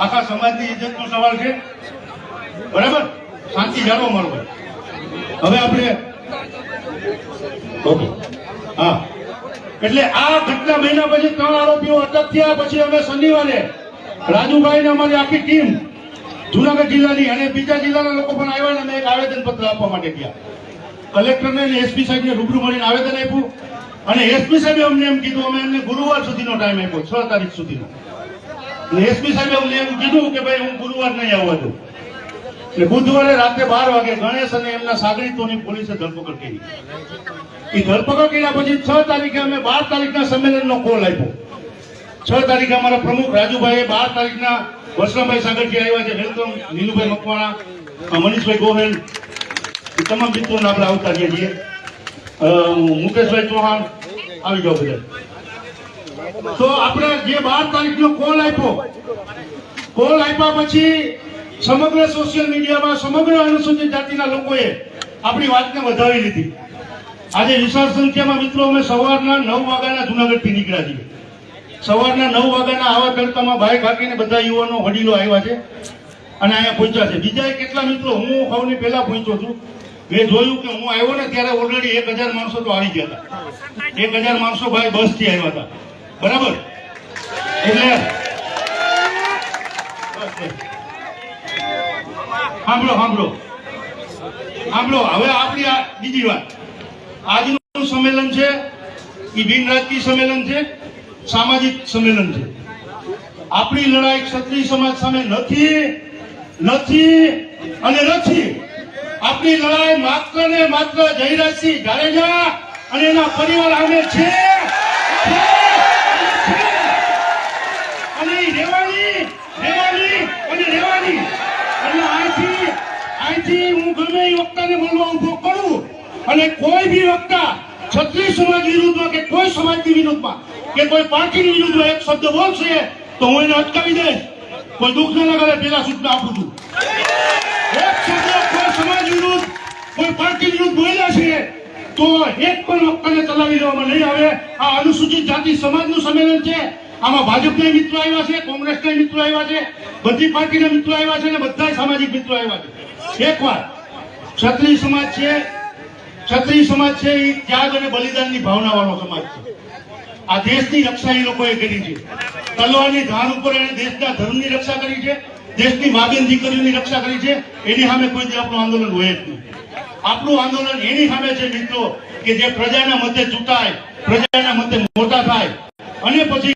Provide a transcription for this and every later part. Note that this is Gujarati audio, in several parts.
આખા સમાજની ઇજ્જતનો સવાલ છે. બરાબર? શાંતિ જાળવો મારો હવે આપણે હા. એટલે આ ઘટના મહિના પછી ત્રણ આરોપીઓ અટક થયા, પછી અમે શનિવારે રાજુભાઈ ને અમારી આખી ટીમ જુનાગઢ જિલ્લાની અને બીજા જિલ્લાના લોકો પણ આવ્યા અને એક આવેદન પત્ર આપવા માટે ગયા. કલેક્ટરને અને એસપી સાહેબને રૂબરૂ મળીને આવેદન આપ્યું. અને એસપી સાહેબે અમને એમ કીધું, અમે એમને ગુરુવાર સુધીનો ટાઈમ આપ્યો, છ તારીખ સુધીનો. એસપી સાહેબે અમને એમ કીધું કે ભાઈ, હું ગુરુવાર નહીં આવવા દઉં એટલે બુધવારે રાત્રે બાર વાગે ગણેશ અને એમના સાગરીતોની પોલીસે ધરપકડ કરી. એ ધરપકડ કર્યા પછી છ તારીખે અમે બાર તારીખના સંમેલનનો કોલ આપ્યો. છ તારીખે અમારા પ્રમુખ રાજુભાઈએ બાર તારીખના વસરામભાઈ સાગરજી આવ્યા છે વેલકમ નીલુભાઈ મકવાણા મનીષભાઈ ગોહેલ, એ તમામ મિત્રોને આપણે આવતા રહીએ છીએ. મુકેશભાઈ ચૌહાણ, આવી જાઓ બધા. તો આપણે જે બાર તારીખનો કોલ આપ્યો. કોલ આપ્યા પછી સમગ્ર સોશિયલ મીડિયામાં સમગ્ર અનુસૂચિત જાતિના લોકોએ આપણી વાતને વધાવી લીધી. આજે વિશાળ સંખ્યામાં મિત્રો, અમે સવારના નવ વાગ્યાના જુનાગઢથી નીકળ્યા છીએ. સવારના નવ વાગ્યાના આવા તડકામાં બાઇક હાકીને બધા યુવાનો, વડીલો આવ્યા છે અને અહીંયા પહોંચ્યા છે. બીજા કેટલા મિત્રો, હું સૌની પહેલા પહોંચ્યો છું. મેં જોયું કે હું આવ્યો ને ત્યારે ઓલરેડી એક હજાર માણસો તો આવી ગયા હતા. એક હજાર માણસો ભાઈ બસથી આવ્યા હતા. બરાબર એટલે. સાંભળો સાંભળો સાંભળો, હવે આપણી આ બીજી વાત આજનું સંમેલન છે એ બિન રાજકીય સંમેલન છે, સામાજિક સંમેલન છે આપણી લડાઈ ક્ષત્રિય સમાજ સામે નથી નથી અને નથી આપણી લડાઈ માત્ર ને માત્ર જયરાજસિંહ જાડેજા અને એના પરિવાર સામે છે. અને ઈ રહેવાની રહેવાની અને રહેવાની એટલે અહીંથી અહીંથી હું ગમે એ વક્તાને બોલવા ઊભો કરું અને કોઈ બી વક્તા ક્ષત્રિય સમાજ વિરુદ્ધમાં કે કોઈ સમાજની વિરુદ્ધમાં કે કોઈ પાર્ટીની વિરુદ્ધમાં એક શબ્દ બોલશે તો હું એને અટકાવી દઈશ. કોઈ દુઃખ ન લગાડે પેલા સૂચના આપું છું. એક શબ્દ કોઈ સમાજ વિરુદ્ધ, કોઈ પાર્ટી વિરુદ્ધ બોલ્યા છે, તો એક પણ વક્તાને ચલાવી લેવામાં નહીં આવે. આ અનુસૂચિત જાતિ સમાજનું સંમેલન છે. આમાં ભાજપના મિત્રો આવ્યા છે, કોંગ્રેસના મિત્રો આવ્યા છે, બધી પાર્ટીના મિત્રો આવ્યા છે અને બધા સામાજિક મિત્રો આવ્યા છે. એક ક્ષત્રિય સમાજ છે, ક્ષત્રિય સમાજ છે, એ ત્યાગ અને બલિદાનની ભાવના સમાજ છે. આ દેશની રક્ષા એ લોકોએ કરી છે. તલવારની ધાર ઉપર એને દેશના ધર્મની રક્ષા કરી છે, દેશની માબેન દીકરીઓની રક્ષા કરી છે, એની સામે કોઈ આપણું આંદોલન હોય જ નહીં. આપણું આંદોલન એની સામે છે મિત્રો, કે જે પ્રજાના મતે ચૂંટાય, પ્રજાના મતે મોટા થાય. અને પછી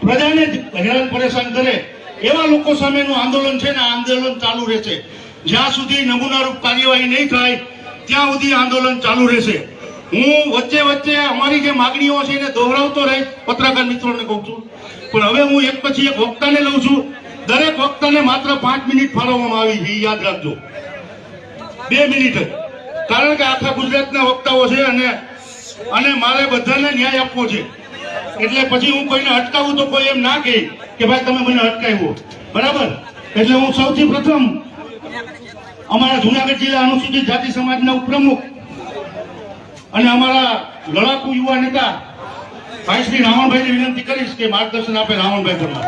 પ્રજાને હેરાન પરેશાન કરે, એવા લોકો સામેનું આંદોલન છે ને આંદોલન ચાલુ રહેશે. જ્યાં સુધી નમૂનારૂપ કાર્યવાહી નહીં થાય, ત્યાં સુધી આંદોલન ચાલુ રહેશે. હું વચ્ચે વચ્ચે અમારી જે માગણીઓ છે એને દોહરાવતો રહીશ, પત્રકાર મિત્રોને કહું છું. પણ હવે હું એક પછી એક વક્તાને લઉં છું. દરેક વક્તાને માત્ર પાંચ મિનિટ ફાળવવામાં આવી છે યાદ રાખજો. બે મિનિટ. કારણ કે આખા ગુજરાતના વક્તાઓ છે અને અને મારે બધાને ન્યાય આપવો છે. એટલે પછી હું કોઈને અટકાવું તો કોઈ એમ ના કહે કે, ભાઈ, તમે મને અટકાવ્યો. બરાબર? એટલે હું સૌથી પ્રથમ અમારા જુનાગઢ જિલ્લા અનુસૂચિત જાતિ સમાજના ઉપપ્રમુખ અને અમારા લડાકુ યુવા નેતા ભાઈ શ્રી રાવણભાઈને વિનંતી કરીશ કે માર્ગદર્શન આપે રાવણભાઈ પરમાર.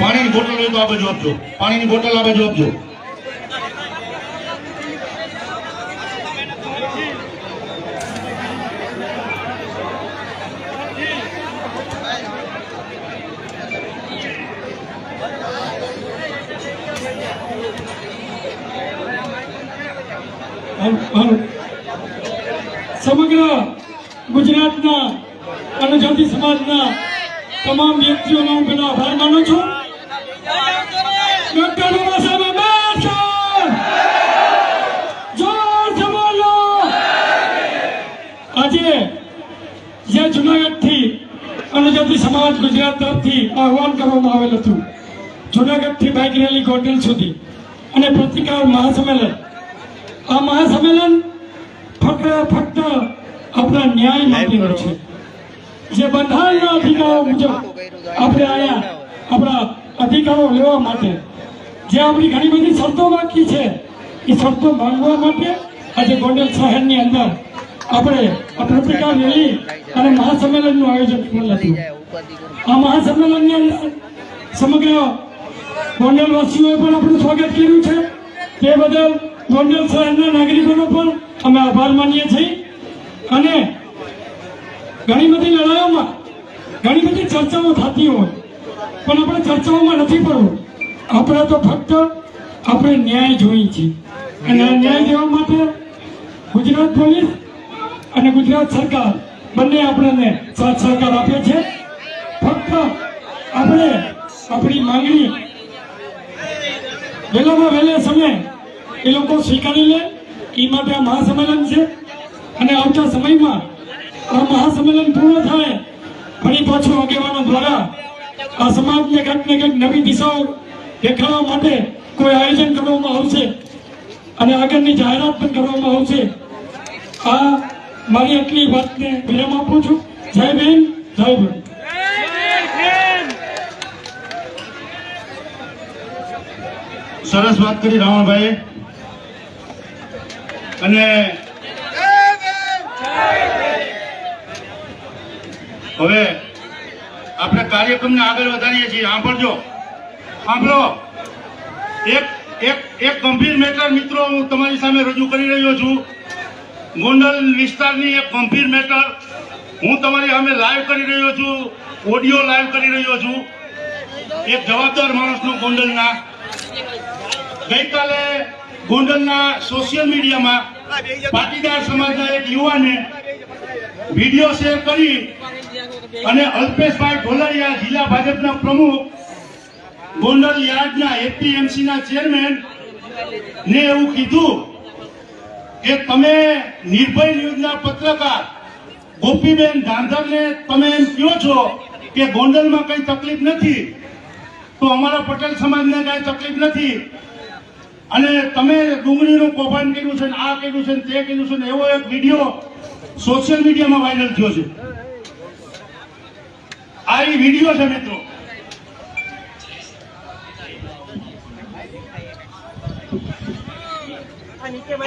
પાણીની બોટલ હોય તો આ બાજુ આપજો. પાણીની બોટલ આ બાજુ આપજો. સમગ્ર ગુજરાતના અનુજાતિ સમાજના તમામ વ્યક્તિઓનો હું પેલા આભાર માનું છું. ડોક્ટર બાબા આજે જે જુનાગઢથી અનુજાતિ સમાજ ગુજરાત તરફથી આહવાન કરવામાં આવેલ હતું. જુનાગઢથી બાઇક રેલી ગોંડલ સુધી અને પત્રિકા મહાસંમેલન આ મહાસંમેલન ફક્ત ફક્ત આપણા ન્યાય માટેનું છે. જે બંધારણના અધિકારો મુજબ આપણે આયા આપણા અધિકારો લેવા માટે, જે આપણી ઘણી બધી શરતો બાકી છે, એ શરતો માંગવા માટે આજે ગોંડલ શહેરની અંદર આપણે આ પત્રિકા રેલી અને મહાસંમેલનનું આયોજન કરેલ હતું. આ મહાસંમેલનની અંદર સમગ્ર ગોંડલવાસીઓએ પણ આપણું સ્વાગત કર્યું છે. તે બદલ ગોંડલ શહેરના નાગરિકોનો પણ અમે આભાર માનીએ છીએ. અને ઘણી બધી લડાઈઓમાં, ઘણી બધી ચર્ચાઓ થતી હોય, પણ આપણે ચર્ચાઓમાં નથી પડવું. આપણે તો ફક્ત આપણે ન્યાય જોઈએ છીએ. અને ન્યાય દેવા માટે ગુજરાત પોલીસ અને ગુજરાત સરકાર બંને આપણને સાથ સહકાર આપે છે. ફક્ત આપણે આપણી માંગણી, વહેલામાં વહેલા સમયે એ લોકો સ્વીકારી લે એ માટે આ મહાસંમેલન છે. અને આવતા સમયમાં આ મહાસંમેલન પૂર્ણ થાય, ફરી પાછું આગેવાનો દ્વારા આ સમાજને કંઈક કંઈક નવી દિશાઓ દેખાડવા માટે કોઈ આયોજન કરવામાં આવશે અને આગળની જાહેરાત પણ કરવામાં આવશે. આ મારી આટલી વાતને વિરામ આપું છું. જય બેન જય ભાઈ સરસ વાત કરી રાવણભાઈ અને હવે આપણે કાર્યક્રમને આગળ વધારીએ છીએ. સાંભળજો. સાંભળો. એક એક એક ગંભીર મેટર મિત્રો હું તમારી સામે રજૂ કરી રહ્યો છું. ગોંડલ વિસ્તારની એક ગંભીર મેટર હું તમારી સામે લાઈવ કરી રહ્યો છું. ઓડિયો લાઈવ કરી રહ્યો છું. એક જવાબદાર માણસનું ગોંડલના. ગઈકાલે ગોંડલના સોશિયલ મીડિયામાં પાટીદાર સમાજના એક યુવાને વીડિયો શેર કરી અને અલ્પેશભાઈ ઢોલરિયા જિલ્લા ભાજપના પ્રમુખ ગોંડલ યાર્ડના એપીએમસી ના ચેરમેન ને એવું કીધું કે તમે નિર્ભય ન્યૂઝના પત્રકાર ગોપીબેન ધાંધરને તમે એમ કહો છો કે ગોંડલમાં કઈ તકલીફ નથી, તો અમારા પટેલ સમાજને કઈ તકલીફ નથી. અને તમે ડુંગળીનું કૌભાંડ કર્યું છે આ કર્યું છે તે કર્યું છે એવો એક વીડિયો સોશિયલ મીડિયામાં વાયરલ થયો છે. આ એ વીડિયો છે મિત્રો.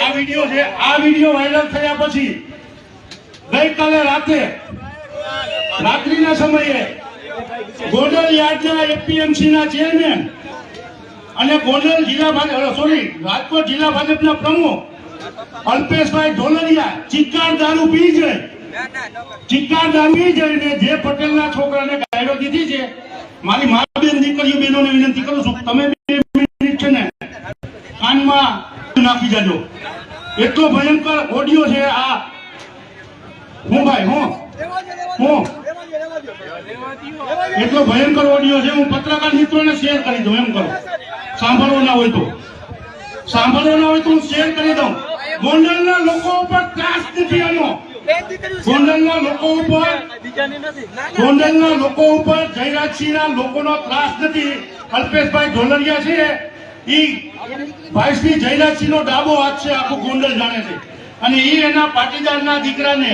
આ વીડિયો છે, આ વીડિયો વાયરલ થયા પછી ગઈકાલે રાતે, રાત્રિના સમયે ગોડલ યાર્ડના એપીએમસી ના ચેરમેન અને ગોંડલ જિલ્લા ભાજપ સોરી રાજકોટ જિલ્લા ભાજપના પ્રમુખ અલ્પેશભાઈ ઢોલરિયા, ચિક્કાર દારૂ પી જાય ચિક્કાર દારૂ પી જઈને જે પટેલના છોકરાને ગાયડો દીધી છે, મારી મા બેન દીકરીઓ બહેનોને વિનંતી કરું છું, તમે બે મિનિટ છે ને કાનમાં નાખી જાજો. એટલો ભયંકર ઓડિયો છે આ. હું ભાઈ, હું? હું? એટલો ભયંકર ઓડિયો છે, હું પત્રકાર મિત્રોને શેર કરી દઉં, એમ કરો. સાંભળવો ના હોય તો. સાંભળવો ના હોય તો હું શેર કરી દઉં. ગોંડલના લોકો ઉપર ત્રાસ નથી આનો. ગોંડલના લોકો ઉપર ગોંડલના લોકો ઉપર જયરાજસિંહના લોકોનો ત્રાસ નથી. અલ્પેશભાઈ ઢોલરિયા છે. ઈ ભાઈશ્રી જયરાજસિંહનો ડાબો હાથ છે, આખું ગોંડલ જાણે છે. અને ઈ એના પાટીદારના દીકરાને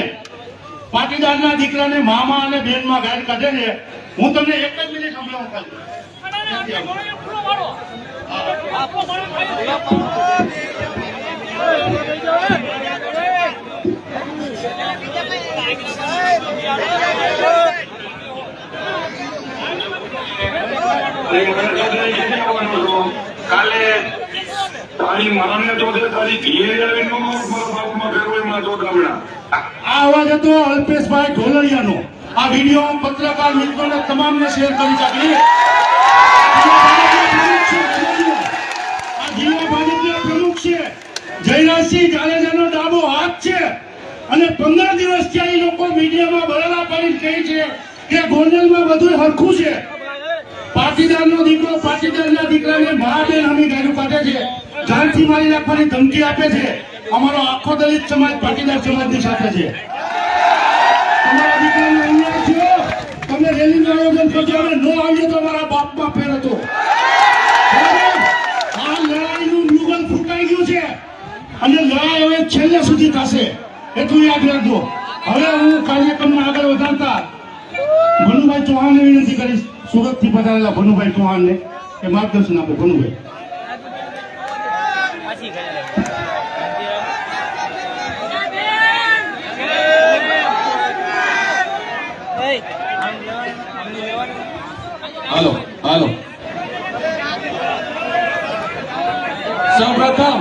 પાટીદારના દીકરાને મામા અને બેનમાં ગાયન કાઢે છે. હું તમને એક જ મિનિટ સમજાવું ખાલી. કાલે તારી માને તો છે તારી ઘીએ આ અવાજ હતો અલ્પેશભાઈ ઢોલરિયાનો. આ વીડિયો પત્રકાર મિત્રોને તમામને શેર કરી શકીએ જિલ્લા ભાજપના પ્રમુખ છે. જયરાજસિંહ જાડેજાનો હાથ છે. અને પંદર દિવસ ત્યાં લોકો મીડિયામાં બરાડા પાડીને કહે છે કે ગોંડલમાં બધું હરખું છે. પાટીદારનો દીકરો પાટીદારના દીકરાને મા બેન અમે ગાડું છે. જાનથી ધમકી આપે છે. અમારો આખો દલિત સમાજ પાટીદાર સમાજની સાથે છે. તમારા દીકરાને તમે ન આવ્યો તો અમારા અને લડાઈ હવે છેલ્લે સુધી થશે. એટલું યાદ રાખજો. હવે હું કાર્યક્રમમાં આગળ વધારતા ભનુભાઈ ચૌહાણને વિનંતી કરીશ. સુરતથી પધારેલા ભનુભાઈ ચૌહાણને એ માર્ગદર્શન આપો. ભનુભાઈ. હાલો હાલો. સૌ પ્રથમ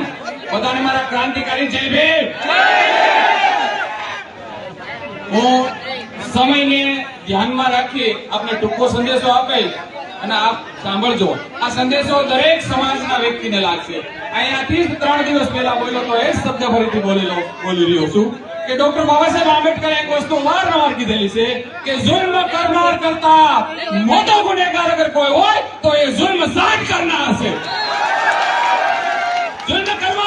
બધાને મારા ક્રાંતિકારી જયભીર હું સમયને ધ્યાનમાં રાખી આપને ટૂંકો સંદેશો આપીશ અને આપ સાંભળજો. આ સંદેશો દરેક સમાજના વ્યક્તિને લાગશે. અહીંયાથી ત્રણ દિવસ પહેલા બોલ્યો તો એ જ શબ્દ ફરીથી બોલેલો, બોલી રહ્યો છું કે ડોક્ટર બાબા સાહેબ આંબેડકર એક વસ્તુ વારંવાર કીધેલી છે કે જુલ્મ કરનાર કરતા મોટો ગુનેગાર અગર કોઈ હોય તો એ જુલ્મ સાત કરનાર છે. જુલ્મ કરવા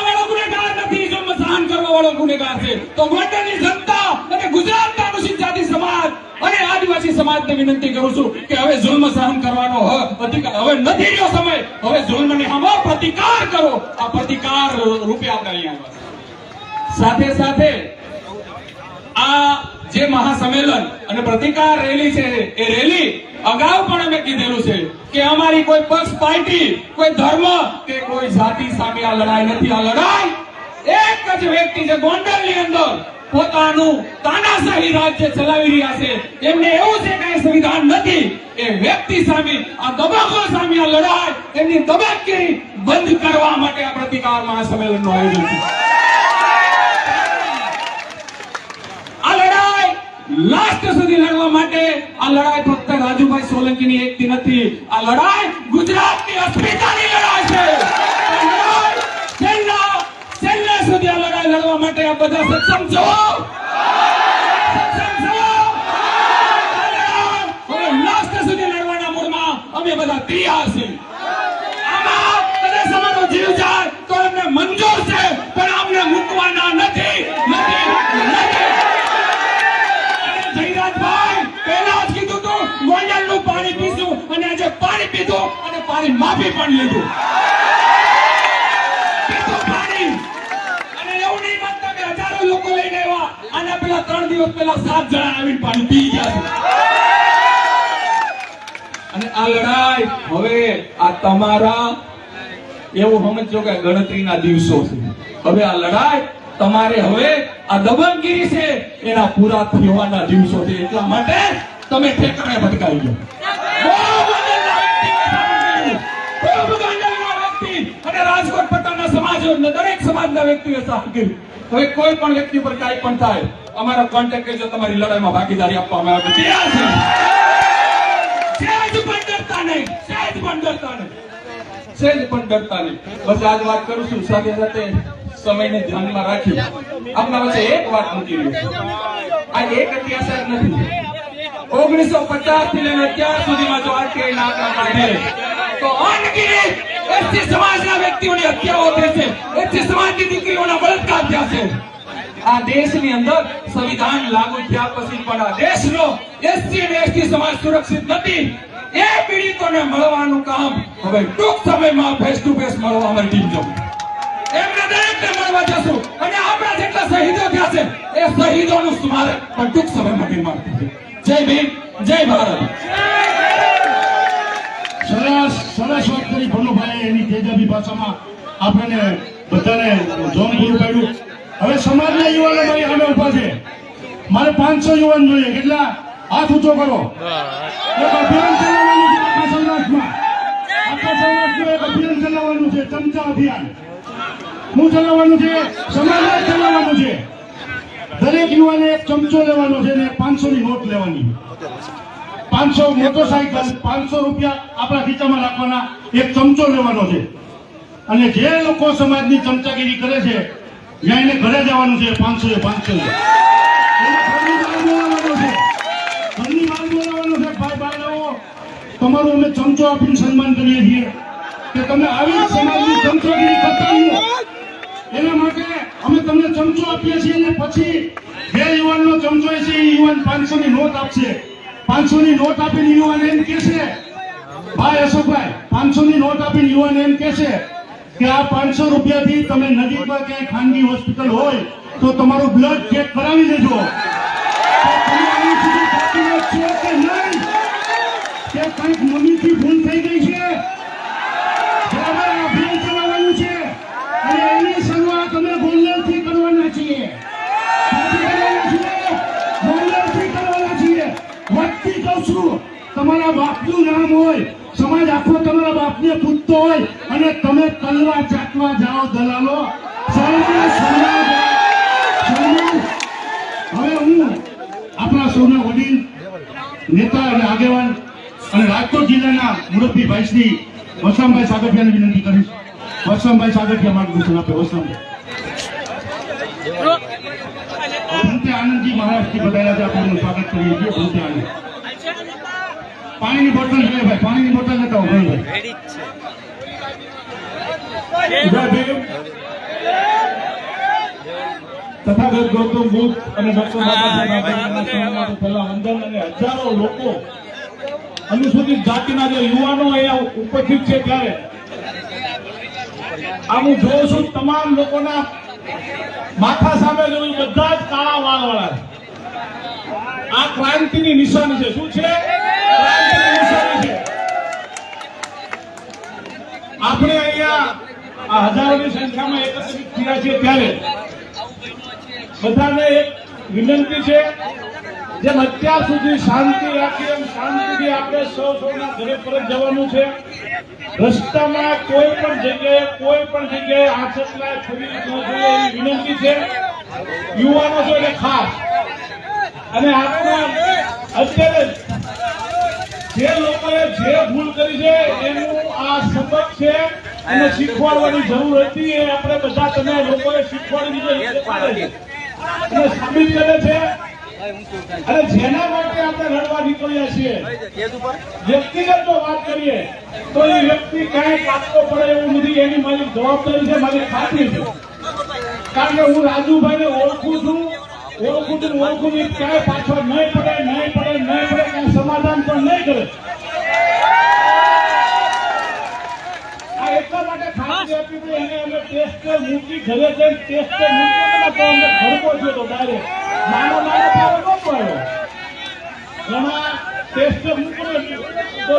વાળો ગુનેગાર છે. તો ગોંડલની જનતા અને ગુજરાતના અનુસૂચિત જાતિ સમાજ અને આદિવાસી સમાજને વિનંતી કરું છું કે હવે જુલ્મ સહન કરવાનો અધિકાર હવે નથી રહ્યો સમય. હવે જુલ્મને સામે પ્રતિકાર કરો. આ પ્રતિકાર રૂપે આપણે અહીંયા સાથે સાથે આ જે મહાસંમેલન અને પ્રતિકાર રેલી છે, એ રેલી અગાઉ પણ અમે કીધેલું છે કે અમારી કોઈ પક્ષ, પાર્ટી, કોઈ ધર્મ કે કોઈ જાતિ સામે આ લડાઈ નથી. આ લડાઈ એક જ વ્યક્તિ છે ગોંડલની અંદર પોતાનું તાનાશાહી રાજ્ય ચલાવી રહ્યા છે. એમને એવું છે કે સંવિધાન નથી. એ વ્યક્તિ સામે, આ દબાકો સામે આ લડાઈ, એમની દબાકગીરી બંધ કરવા માટે આ પ્રતિકાર મહાસંમેલનનું આયોજન છે. આ લડાઈ લાસ્ટ સુધી લડવા માટે, આ લડાઈ ફક્ત રાજુભાઈ સોલંકીની એકથી નથી. આ લડાઈ ગુજરાતની અસ્મિતાની લડાઈ છે આ લડાઈ છેલ્લા છેલ્લે સુધી લડવા માટે આ બધા સક્ષમ છો? મંજૂર છે, પણ અમને મૂકવાના નથી પહેલા જ કીધું તું, ગોંડલનું પાણી પીશું અને આજે પાણી પીધું અને પાણી માફી પણ લીધું. પેલા દિવસ પહેલા સાત જણા આવીને પાણી પી ગયા અને આ લડાઈ હવે આ તમારા એવું સમજો કે ગણતરીના દિવસો છે. હવે આ લડાઈ તમારે હવે આ દબંગગીરી છે એના પૂરા થવાના દિવસો છે. એટલા માટે તમે ઠેકાણે ભટકાઈ ગયો અને રાજકોટ પોતાના સમાજ દરેક સમાજના વ્યક્તિએ કર્યું હવે કોઈ પણ વ્યક્તિ પર કાંઈ પણ થાય અમારો કોન્ટેક્ટ કરજો તમારી લડાઈમાં ભાગીદારી આપવામાં આવે તૈયાર છે. સહેજ પણ ડરતા નહીં સહેજ પણ ડરતા નહીં. ઓગણીસો પચાસથી લઈને સુધીમાં જો આરટીઆઈ વ્યક્તિઓની હત્યાઓ દીકરીઓના બળાત્કાર થયા છે આ દેશની અંદર સંવિધાન લાગુ થયા પછી પણ આ દેશનો એસસી અને એસટી સમાજ સુરક્ષિત નથી. એ પીડિતોને મળવાનું કામ હવે ટૂંક સમયમાં ફેસ ટુ ફેસ મળવા અમારી ટીમ જો. એમને દરેકને મળવા જશું. અને આપણા જેટલા શહીદો થયા છે, એ શહીદોનું સ્મારક પણ ટૂંક સમયમાં નિર્માણ થશે. જય ભીમ, જય ભારત. સરસ સરસ વાત કરી ભનુભાઈ એની તેજાબી ભાષામાં. આપણને બધાને જોમ પૂરું પાડ્યું. હવે સમાજના યુવાનો મારી સામે ઊભા છે. મારે પાંચસો યુવાન જોઈએ. કેટલા? હાથ ઊંચો કરો. અભિયાન ચલાવવાનું છે આખા સૌરાષ્ટ્રમાં. આખા સૌરાષ્ટ્રમાં એક અભિયાન ચલાવવાનું છે. ચમચા અભિયાન. શું ચલાવવાનું છે? સમાજમાં જ ચલાવવાનું છે. દરેક યુવાને એક ચમચો લેવાનો છે અને પાંચસો ની નોટ લેવાની પાંચસો મોટરસાયકલ, પાંચસો રૂપિયા આપણા ખીચામાં રાખવાના એક ચમચો લેવાનો છે. અને જે લોકો સમાજની ચમચાગીરી કરે છે ત્યાં એને ઘરે જવાનું છે, પાંચસો એ પાંચસો છે. છે તમારું અમે ચમચો આપીને સન્માન કરીએ છીએ કે તમે આવી સમાજની ચમચોગીરી કરતા એના માટે અમે તમને ચમચો આપીએ છીએ અને પછી જે યુવાનનો ચમચો છે, એ યુવાન પાંચસો ની નોટ આપશે. પાંચસો ની નોટ આપીને યુવાન એમ કહેશે, ભાઈ અશોકભાઈ પાંચસો ની નોટ આપીને યુવાન એમ કે કે આ પાંચસો રૂપિયાથી તમે નજીકમાં ક્યાંય ખાનગી હોસ્પિટલ હોય તો તમારું બ્લડ ચેક કરાવી દેજો. કે કંઈક મમ્મીથી ભૂલ થઈ ગઈ છે? અભિયાન ચલાવવાનું છે. અને એની શરૂઆત અમે ગોંડલથી કરવાના છીએ? ગોંડલથી કરવાના છીએ. વટથી કહું છું, તમારા બાપનું નામ હોય સમાજ આખો તમારા બાપને પૂછતો હોય અને તમે કલવા ચાટવા જાઓ દલાલો. હવે હું આપણા સૌના વડીલ, નેતા અને આગેવાન અને રાજકોટ જિલ્લાના મુરબ્બી ભાઈ શ્રી વસરામભાઈ સાગઠિયાને વિનંતી કરીશ. વસરામભાઈ સાગઠિયા માર્ગદર્શન આપે. વસરામભાઈ ભૂમતે આનંદજી મહારાજથી બધાયા છે આપણે સ્વાગત કરીએ છીએ. ભૂમતે આનંદ. પાણીની બોટલ જોઈએ ભાઈ પાણીની બોટલ લેતા ભાઈ તથાગત ગૌતમ બુદ્ધ અને ડોક્ટર પહેલા વંદન અને હજારો લોકો અનુસૂચિત જાતિના જે યુવાનો અહીંયા ઉપસ્થિત છે ત્યારે આ હું જોઉં છું તમામ લોકોના માથા સામે જોયું બધા જ કાળા વાળ વાળા આ ક્રાંતિની નિશાની છે. શું છે? આપણે અહીંયા હજારોની સંખ્યામાં એકત્રિત થયા છીએ ત્યારે. બધાને એક વિનંતી છે, જેમ અત્યાર સુધી શાંતિ રાખી એમ શાંતિથી આપણે સૌ સૌના ઘરે પરત જવાનું છે. રસ્તામાં કોઈ પણ જગ્યાએ, કોઈ પણ જગ્યાએ આંચકલા થવી ન જોઈએ એવી વિનંતી છે. યુવાનો છો એટલે ખાસ. અને આપણા અત્યારે જે લોકોએ જે ભૂલ કરી છે એનું આ સબક છે અને શીખવાડવાની જરૂર હતી એ આપણે બધા તમે લોકોએ શીખવાડી દીધું અને સાબિત કરે છે. અને જેના માટે આપણે લડવા નીકળ્યા છીએ વ્યક્તિગત જો વાત કરીએ તો એ વ્યક્તિ ક્યાંય કાપતો પડે એવું નથી એની મારી જવાબદારી છે મારી ખાતરી છે. કારણ કે હું રાજુભાઈને ઓળખું છું ઓળખું છું ઓળખું છું ક્યાંય પાછળ નહીં પડે નહીં પડે નહીં પડે સમાધાન પણ નહીં કરે. આ એટલા માટે ખાતરી આપી હતી એને અમે ટેસ્ટર મૂકી ઘરે જઈને ટેસ્ટર મૂકી તો અમને ભડકો થયો તો ડાયરેક્ટ નાનો નાનો પારો નહોતો આવ્યો એમાં ટેસ્ટર મૂકીને તો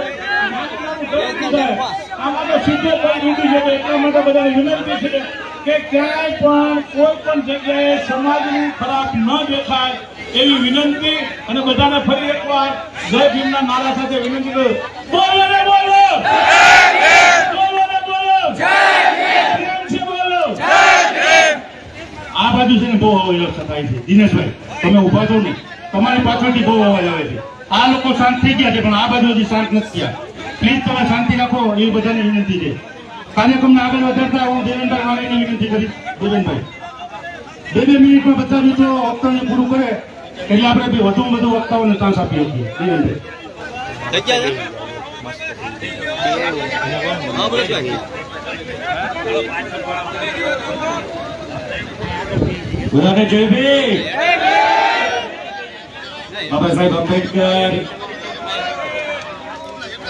નાનું નાનું ભડકું થાય. આમાં તો સીધો કોઈ ઉડી જતો એટલા માટે બધા વિનંતી છે કે ક્યાંય પણ કોઈ પણ જગ્યાએ સમાજની ખરાબ ન દેખાય. એવી વિનંતી અને બધાને ફરી એકવાર જય ભીમના નારા સાથે વિનંતી કરું. બોલો ને બોલો! બોલો ને બોલો! બોલો! આ બાજુ છે ને બહુ અવાજ થાય છે દિનેશભાઈ તમે ઊભા છો ને? તમારી પાછળથી બહુ અવાજ આવે છે. આ લોકો શાંત થઈ ગયા છે પણ આ બાજુ હજી શાંત નથી થયા. પ્લીઝ તમે શાંતિ રાખો એ બધાને વિનંતી છે. કાર્યક્રમને આગળ વધારતા હું દેવેનભાઈ વિનંતી કરીશ. દેવેનભાઈ બે બે મિનિટમાં બધા મિત્રો વક્તવ્ય પૂરું કરે. એટલે આપણે બી વધુ વધુ વક્તાઓને ચાન્સ આપીએ છીએ બધાને જય ભી બાબા સાહેબ આંબેડકર,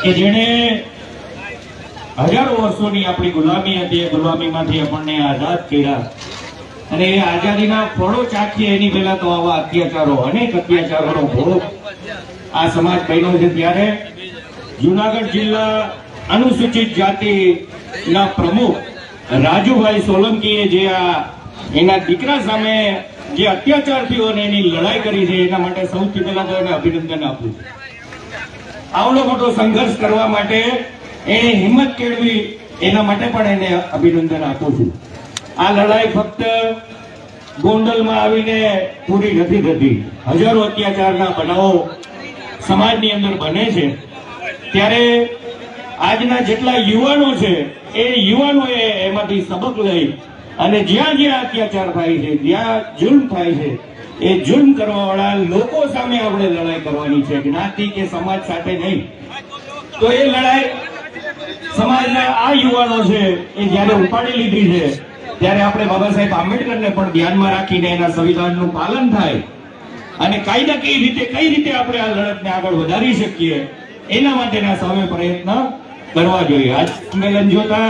કે જેણે હજારો વર્ષોની આપણી ગુલામી હતી, એ ગુલામીમાંથી આપણને આઝાદ કર્યા. અને એ આઝાદીના ફળો ચાખીએ એની પહેલા તો આવા અત્યાચારો, અનેક અત્યાચારોનો ભોગ આ સમાજ બન્યો છે ત્યારે જુનાગઢ જિલ્લા અનુસૂચિત જાતિના પ્રમુખ રાજુભાઈ સોલંકીએ જે આ એના દીકરા સામે જે અત્યાચાર એની લડાઈ કરી છે, એના માટે સૌથી પહેલા તો એને અભિનંદન આપું છું. આવડો મોટો સંઘર્ષ કરવા માટે એને હિંમત કેળવી, એના માટે પણ એને અભિનંદન આપું છું. આ લડાઈ ફક્ત ગોંડલમાં આવીને પૂરી નથી થતી. હજારો અત્યાચારના બનાવો સમાજની અંદર બને છે. ત્યારે આજના જેટલા યુવાનો છે, એ યુવાનોએ એમાંથી સબક લઈ અને જ્યાં જ્યાં અત્યાચાર થાય છે, જ્યાં જુલ્મ થાય છે, એ જુલ્મ કરવાવાળા લોકો સામે આપણે લડાઈ કરવાની છે. જ્ઞાતિ કે સમાજ સાથે નહીં. તો એ લડાઈ સમાજના આ યુવાનો છે, એ જ્યારે ઉપાડી લીધી છે ત્યારે આપણે બાબા સાહેબ આંબેડકરને પણ ધ્યાનમાં રાખીને એના સંવિધાનનું પાલન થાય અને કાયદાકીય રીતે, કઈ રીતે આપણે આ લડતને આગળ વધારી શકીએ, એના માટેના સામે પ્રયત્ન કરવા જોઈએ. આજ સંમેલન જોતા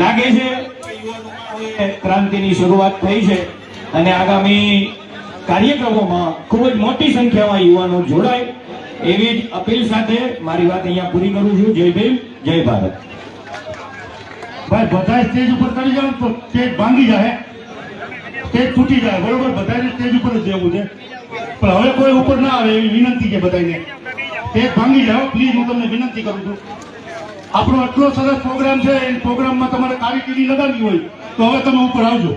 લાગે છે ક્રાંતિની શરૂઆત થઈ છે અને આગામી કાર્યક્રમોમાં ખૂબ જ મોટી સંખ્યામાં યુવાનો જોડાય. એવી જ અપીલ સાથે મારી વાત અહીંયા પૂરી કરું છું. જય ભીમ, જય ભારત. ભાઈ બધા સ્ટેજ ઉપર કરી જાવ તો સ્ટેજ ભાંગી જાય સ્ટેજ તૂટી જાય, બરોબર? બધાને સ્ટેજ ઉપર જ જવું છે. પણ હવે કોઈ ઉપર ના આવે એવી વિનંતી છે બધાને સ્ટેજ ભાંગી જાઓ પ્લીઝ હું તમને વિનંતી કરું છું. આપણો આટલો સરસ પ્રોગ્રામ છે, એ પ્રોગ્રામમાં તમારે કારીગીરી લગાવી હોય, તો હવે તમે ઉપર આવજો.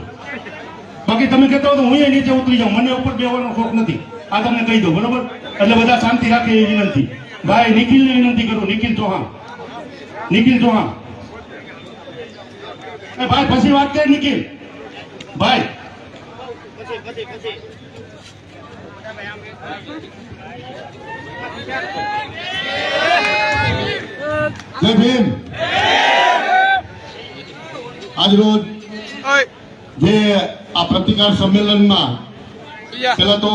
બાકી તમે કહેતા હો તો હું એ નીચે ઉતરી જાઉં, મને ઉપર બેવાનો શોખ નથી. આ તમને કહી દઉં, બરોબર? એટલે બધા શાંતિ રાખે એવી વિનંતી. ભાઈ, નિખિલને વિનંતી કરું, નિખિલ ચૌહાણ. નિખિલ ચૌહાણ. એ ભાઈ પછી વાત કરી નિકિલ ભાઈ. જય ભીમ. આજ જે આ પ્રતિકાર સંમેલનમાં પેલા તો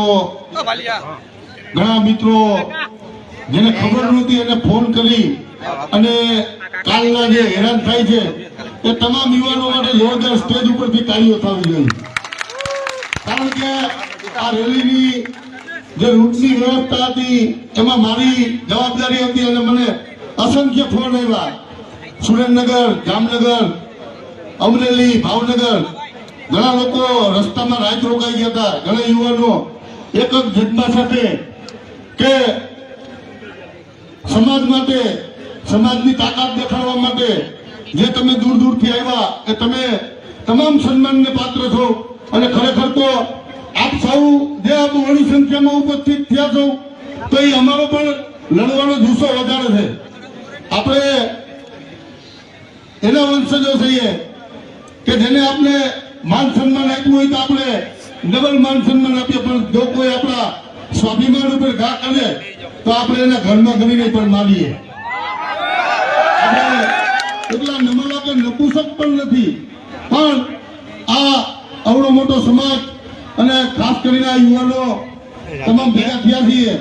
ઘણા મિત્રો જેને ખબર નહોતી એને ફોન કરી અને કાલના જે હેરાન થાય છે એ તમામ યુવાનો માટે જોરદાર સ્ટેજ ઉપરથી તાળીઓ થવી જોઈએ. કારણ કે આ રેલીની જે રૂટની વ્યવસ્થા હતી, એમાં મારી જવાબદારી હતી અને મને અસંખ્ય ફોન આવ્યા. સુરેન્દ્રનગર, જામનગર, અમરેલી, ભાવનગર. ઘણા લોકો રસ્તામાં રાત રોકાઈ ગયા હતા. ઘણા યુવાનો એક જ જજ્ઞા સાથે કે સમાજ માટે, સમાજની તાકાત દેખાડવા માટે જે તમે દૂર દૂરથી આવ્યા, એ તમે તમામ સન્માનને પાત્ર છો. અને ખરેખર તો આપ સૌ જે મોટી સંખ્યામાં ઉપસ્થિત થયા છો, તો એ અમારો પણ લડવાનો જુસ્સો વધારે છે. આપણે એના વંશજો છીએ કે જેને આપણે માન સન્માન આપ્યું હોય તો આપણે ડબલ માન સન્માન આપીએ, પણ જો કોઈ આપણા સ્વાભિમાન ઉપર ઘા કરે તો આપણે એના ઘરમાં ગણીને પણ માનીએ. એટલા નમલા કે નપુસક પણ નથી. પણ આ અવડો મોટો સમાજ અને ખાસ કરીને આ યુવાનો તમામ ભેગા થયા છીએ.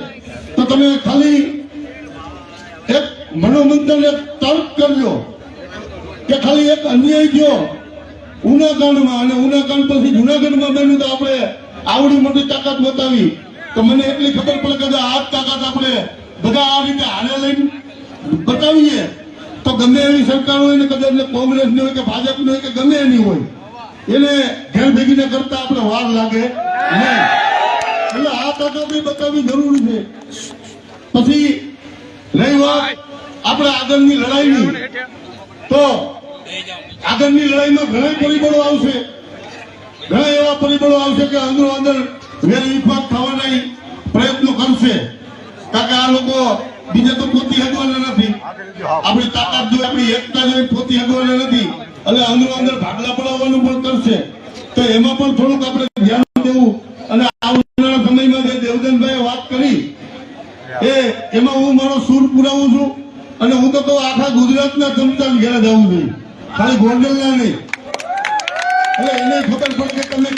તો તમે ખાલી એક મનોમંથન એક તર્ક કરજો કે ખાલી એક અન્યાય થયો ઉનાકાંડમાં અને ઉનાકાંડ પછી જુનાગઢમાં બન્યું તો આપણે આવડી મોટી તાકાત બતાવી. તો મને એટલી ખબર પડે કે આ તાકાત આપણે બધા આ રીતે હારે લઈને બતાવીએ. તો ગમે એવી સરકાર હોય ને, કદાચ કોંગ્રેસની હોય કે ભાજપની હોય કે ગમે એની હોય, એને ઘેર ભેગીને કરતા આપણે વાર લાગે. એટલે આ તાકાત બતાવવી જરૂરી છે. પછી રહી વાત આપણે આગળની લડાઈની. તો આગળની લડાઈમાં ઘણા પરિબળો આવશે. ઘણા એવા પરિબળો આવશે કે અંદરો અંદર વેર વિભાગ થવાના પ્રયત્નો કરશે. કારણ કે આ લોકો બીજે તો પોતી હગવાના નથી. આપણી તાકાત જોઈ, આપણી એકતા જોઈ પોતી હગવાના નથી. એટલે અંદરો અંદર ભાગલા પડાવવાનું પણ કરશે. તો એમાં પણ થોડુંક આપણે ધ્યાન દેવું. અને આવનારા સમયમાં જે દેવદનભાઈએ વાત કરી, એ એમાં હું મારો સૂર પુરાવું છું. અને હું તો કહું, આખા ગુજરાતના ચમચા ઘેરા જવું જોઈએ. ખાલી ગોંડલના નહીં. એટલે એને ખબર પડશે તમે